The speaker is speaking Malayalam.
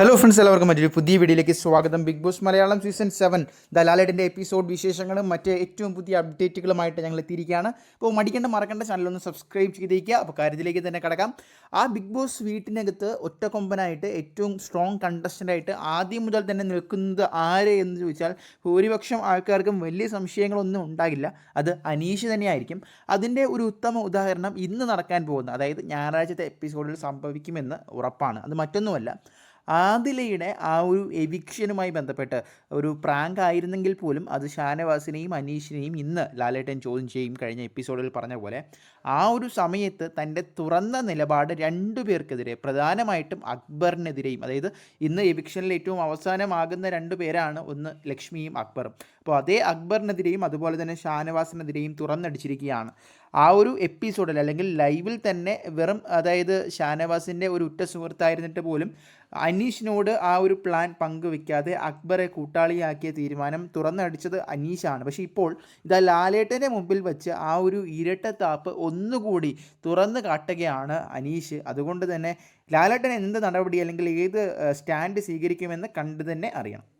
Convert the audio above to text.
ഹലോ ഫ്രണ്ട്സ് എല്ലാവർക്കും മറ്റൊരു പുതിയ വീഡിയോയിലേക്ക് സ്വാഗതം. Bigg Boss Malayalam season seven ദലാലേട്ടിന്റെ episode വിശേഷങ്ങളും മറ്റ് ഏറ്റവും പുതിയ അപ്ഡേറ്റുകളുമായിട്ട് ഞങ്ങൾ എത്തിയിരിക്കുകയാണ്. അപ്പോൾ മടിക്കേണ്ട മറക്കേണ്ട ചാനലൊന്ന് സബ്സ്ക്രൈബ് ചെയ്തേക്കുക. അപ്പോൾ കാര്യത്തിലേക്ക് തന്നെ കിടക്കാം. ആ ബിഗ് ബോസ് വീട്ടിനകത്ത് ഒറ്റക്കൊമ്പനായിട്ട് ഏറ്റവും സ്ട്രോങ് കണ്ടസ്റ്റന്റായിട്ട് ആദ്യം മുതൽ തന്നെ നിൽക്കുന്നത് ആര് എന്ന് ചോദിച്ചാൽ ഭൂരിപക്ഷം ആൾക്കാർക്കും വലിയ സംശയങ്ങളൊന്നും ഉണ്ടാകില്ല. അത് അനീഷ് തന്നെയായിരിക്കും. അതിന്റെ ഒരു ഉത്തമ ഉദാഹരണം ഇന്ന് നടക്കാൻ പോകുന്ന അതായത് ഞായറാഴ്ചത്തെ എപ്പിസോഡിൽ സംഭവിക്കുമെന്ന് ഉറപ്പാണ്. അത് മറ്റൊന്നുമല്ല. ആദിലയുടെ ആ ഒരു എവിക്ഷനുമായി ബന്ധപ്പെട്ട് ഒരു പ്രാങ്ക് ആയിരുന്നെങ്കിൽ പോലും അത് ഷാനവാസിനെയും അനീഷിനെയും ഇന്ന് ലാലേട്ടൻ ചോദ്യം ചെയ്യും കഴിഞ്ഞ എപ്പിസോഡിൽ പറഞ്ഞ പോലെ ആ ഒരു സമയത്ത് തന്റെ തുറന്ന നിലപാട് രണ്ടു പേർക്കെതിരെ പ്രധാനമായിട്ടും അക്ബറിനെതിരെയും അതായത് ഇന്ന് എവിക്ഷനിൽ ഏറ്റവും അവസാനമാകുന്ന രണ്ടു പേരാണ് ഒന്ന് ലക്ഷ്മിയും അക്ബറും. അപ്പോൾ അതേ അക്ബറിനെതിരെയും അതുപോലെ തന്നെ ഷാനവാസിനെതിരെയും തുറന്നടിച്ചിരിക്കുകയാണ്. ആ ഒരു എപ്പിസോഡിൽ അല്ലെങ്കിൽ ലൈവിൽ തന്നെ വെറും അതായത് ഷാനവാസിന്റെ ഒരു ഉറ്റ സുഹൃത്തായിരുന്നിട്ട് പോലും അനീഷിനോട് ആ ഒരു പ്ലാൻ പങ്കുവെക്കാതെ അക്ബറെ കൂട്ടാളിയാക്കിയ തീരുമാനം തുറന്നടിച്ചത് അനീഷാണ്. പക്ഷേ ഇപ്പോൾ ഇതാ ലാലേട്ടന്റെ മുമ്പിൽ വെച്ച് ആ ഒരു ഇരട്ടത്താപ്പ് ഒന്നുകൂടി തുറന്നു കാട്ടുകയാണ് അനീഷ്. അതുകൊണ്ട് തന്നെ ലാലേട്ടൻ എന്ത് നടപടി അല്ലെങ്കിൽ ഏത് സ്റ്റാൻഡ് സ്വീകരിക്കുമെന്ന് കണ്ടു തന്നെ അറിയണം.